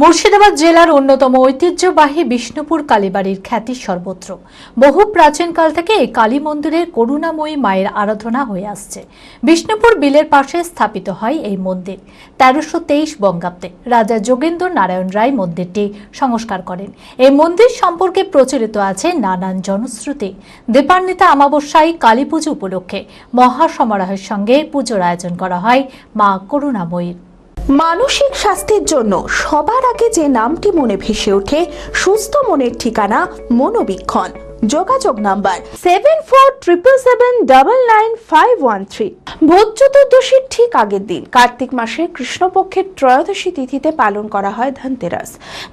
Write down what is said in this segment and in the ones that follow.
মুর্শিদাবাদ জেলার অন্যতম ঐতিহ্যবাহী বিষ্ণুপুর কালীবাড়ির খ্যাতি সর্বত্র। বহু প্রাচীনকাল থেকে এই কালী মন্দিরের করুণাময়ী মায়ের আরাধনা হয়ে আসছে। বিষ্ণুপুর বিলের পাশে স্থাপিত হয় এই মন্দির। তেরোশো তেইশ বঙ্গাব্দে রাজা যোগেন্দ্র নারায়ণ রায় মন্দিরটি সংস্কার করেন। এই মন্দির সম্পর্কে প্রচলিত আছে নানান জনশ্রুতি। দীপান্বিতা আমাবস্যায় কালী পুজো উপলক্ষে মহাসমারোহের সঙ্গে পুজোর আয়োজন করা হয় মা করুণাময়ীর। মানসিক স্বাস্থ্যের জন্য সবার আগে যে নামটি মনে ভেসে ওঠে, সুস্থ মনের ঠিকানা মনোবীক্ষণ। যোগাযোগ number seven four triple seven double nine five one three ভোজ চতুর্দশীর ঠিক আগের দিন, কার্তিক মাসের কৃষ্ণপক্ষের ত্রয়োদশী তিথিতে পালন করা হয় ধনতেরাস।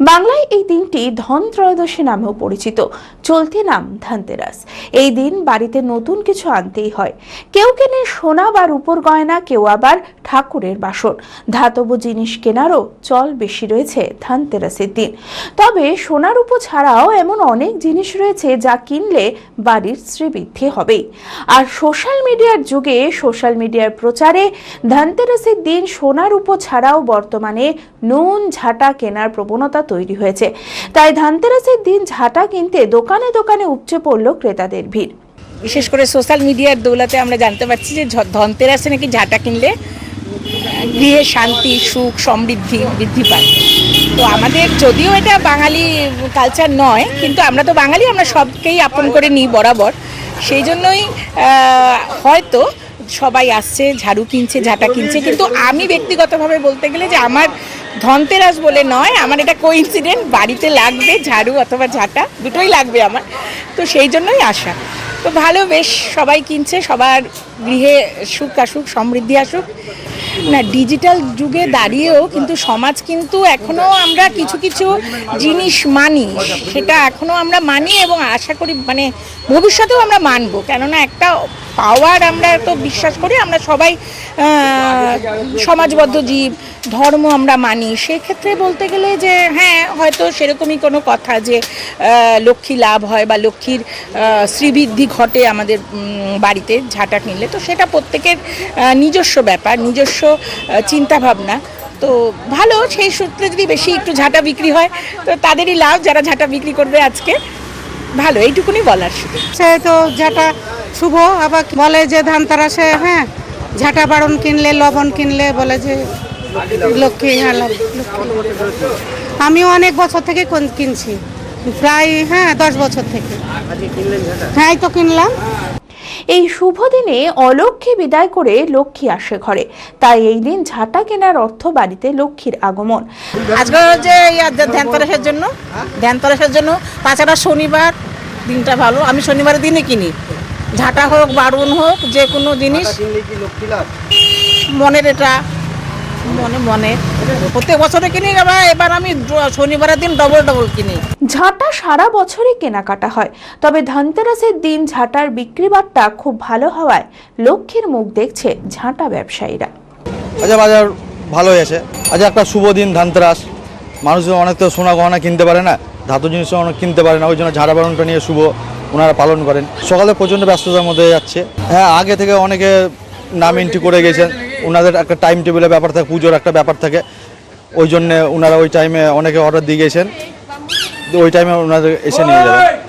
বাংলায় এই দিনটি ধন ত্রয়োদশী নামেও পরিচিত, চলতি নাম ধনতেরাস। এই দিন বাড়িতে নতুন কিছু আনতেই হয়। কেউ কেনে সোনা বা রূপোর গয়না, কেউ আবার ঠাকুরের বাসন ধাতব জিনিস কেনারও চল বেশি রয়েছে ধানতেরাসের দিন। তবে সোনা রূপো ছাড়াও এমন অনেক জিনিস রয়েছে যা কিনলে বাড়ির শ্রীবৃদ্ধি হবেই। আর সোশ্যাল মিডিয়ার যুগে সোশ্যাল মিডিয়ার প্রচারে ধানতেরাসের দিন সোনা রূপো ছাড়াও বর্তমানে নুন, ঝাঁটা কেনার প্রবণতা তৈরি হয়েছে। তাই ধানতেরাসের দিন ঝাঁটা কিনতে দোকানে দোকানে উপচে পড়ল ক্রেতাদের ভিড়। বিশেষ করে সোশ্যাল মিডিয়ার দৌলাতে আমরা জানতে পারছি যে ধনতেরাসে নাকি ঝাঁটা কিনলে গৃহে শান্তি, সুখ, সমৃদ্ধি বৃদ্ধি পায়। তো আমাদের যদিও এটা বাঙালি কালচার নয়, কিন্তু আমরা তো বাঙালি, আমরা সবকেই আপন করে নিই বরাবর। সেই জন্যই হয়তো সবাই আসছে, ঝাড়ু কিনছে, ঝাঁটা কিনছে, কিন্তু আমি ব্যক্তিগতভাবে বলতে গেলে যে আমার ধনতেরাস বলে নয়, আমার এটা কোইন্সিডেন্ট বাড়িতে লাগবে ঝাড়ু অথবা ঝাঁটা, দুটোই লাগবে আমার। তো সেই জন্যই আসা। তো ভালো, বেশ, সবাই কিনছে, সবার গৃহে সুখ আসুক, সমৃদ্ধি আসুক। না ডিজিটাল যুগে দাঁড়িয়েও কিন্তু সমাজ কিন্তু এখনও আমরা কিছু কিছু জিনিস মানি। সেটা এখনও আমরা মানি এবং আশা করি মানে ভবিষ্যতেও আমরা মানব। কেননা একটা পাওয়ার আমরা তো বিশ্বাস করি, আমরা সবাই সমাজবদ্ধ জীব ধর্ম আমরা মানি। সেক্ষেত্রে বলতে গেলে যে হ্যাঁ হয়তো সেরকমই কোনো কথা যে লক্ষ্মী লাভ হয় বা লক্ষ্মীর শ্রীবৃদ্ধি ঘটে আমাদের বাড়িতে ঝাঁটা কিনলে তো সেটা প্রত্যেকের নিজস্ব ব্যাপার, নিজস্ব চিন্তা ভাবনা তো ভালো, সেই সূত্রে যদি বেশি একটু ঝাঁটা বিক্রি হয়, তো তাদেরই লাভ যারা ঝাঁটা বিক্রি করবে আজকে। ভালো, এইটুকুনি বলার সে তো ঝাঁটা শুভ, আবার বলে যে ধান তারা সে হ্যাঁ ঝাঁটা বাড়ন কিনলে, লবণ কিনলে বলে যে লক্ষ্মী হ্যাঁ। আমিও অনেক বছর থেকে কিনছি। প্রায় হ্যাঁ দশ বছর থেকে। হ্যাঁ এই তো কিনলাম। এই শুভ দিনে অলক্ষ্মী বিদায় করে লক্ষ্মী আসে ঘরে। তাই এই দিন ঝাঁটা কেনার অর্থ বাড়িতে লক্ষ্মীর আগমন। আজকে হচ্ছে ধ্যান তলাসের জন্য। ধ্যান তলাসের জন্য। তাছাড়া শনিবার দিনটা ভালো। আমি শনিবারের দিনে কিনি। ঝাঁটা হোক বারুন হোক যে কোনো জিনিস। মনের এটা মনে মনে। প্রত্যেক বছরে কিনি এবার এবার আমি শনিবারের দিন ডবল ডবল কিনি। ঝাঁটা সারা বছরই কেনাকাটা হয় তবে ধনতেরাসের দিন ঝাঁটার বিক্রি বাট্টা খুব ভালো হওয়ায় লক্ষ্মীর মুখ দেখছে ঝাঁটা ব্যবসায়ীরা। আচ্ছা বাজার ভালোই আছে। আচ্ছা একটা শুভ দিন ধানতেরাস। মানুষ অনেক তো সোনা গহনা কিনতে পারে না ধাতু জিনিস অনেক কিনতে পারে না ওই জন্য ঝাড়া বারণটা নিয়ে শুভ ওনারা পালন করেন। সকালে প্রচণ্ড ব্যস্ততার মধ্যে যাচ্ছে। হ্যাঁ আগে থেকে অনেকে নাম এন্ট্রি করে গেছেন। ওনাদের একটা টাইম টেবিলের ব্যাপার থাকে, পুজোর একটা ব্যাপার থাকে। ওই জন্যে ওনারা ওই টাইমে অনেকে অর্ডার দিয়ে গেছেন ওই টাইমে ওনাদের এসে নিয়ে যাবেন।